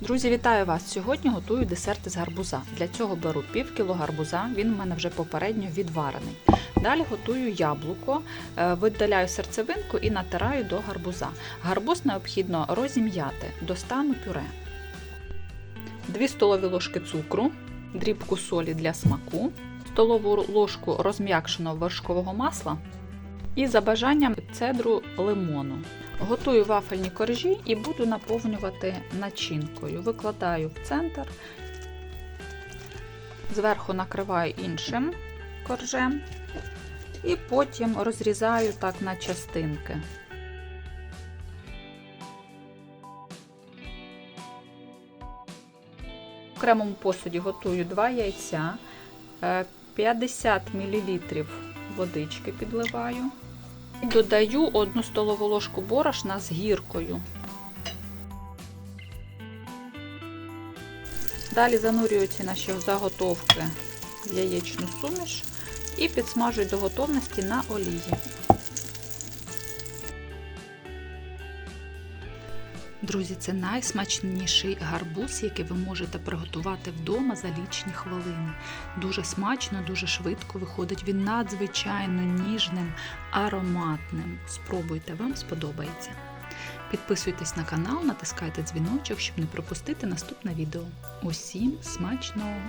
Друзі, вітаю вас! Сьогодні готую десерт із гарбуза. Для цього беру пів кіло гарбуза, він у мене вже попередньо відварений. Далі готую яблуко, е, видаляю серцевинку і натираю до гарбуза. Гарбуз необхідно розім'яти до стану пюре. 2 столові ложки цукру, дрібку солі для смаку, столову ложку розм'якшеного вершкового масла і за бажанням цедру лимону. Готую вафельні коржі і буду наповнювати начинкою. Викладаю в центр, зверху накриваю іншим коржем і потім розрізаю так на частинки. В окремому посуді готую 2 яйця, е, 50 мл водички підливаю. Додаю 1 столову ложку борошна з гіркою. Далі занурюю ці наші заготовки в яєчну суміш і підсмажую до готовності на олії. Друзі, це найсмачніший гарбуз, який ви можете приготувати вдома за лічні хвилини. Дуже смачно, дуже швидко виходить. Він надзвичайно ніжним, ароматним. Спробуйте, вам сподобається. Підписуйтесь на канал, натискайте дзвіночок, щоб не пропустити наступне відео. Усім смачного!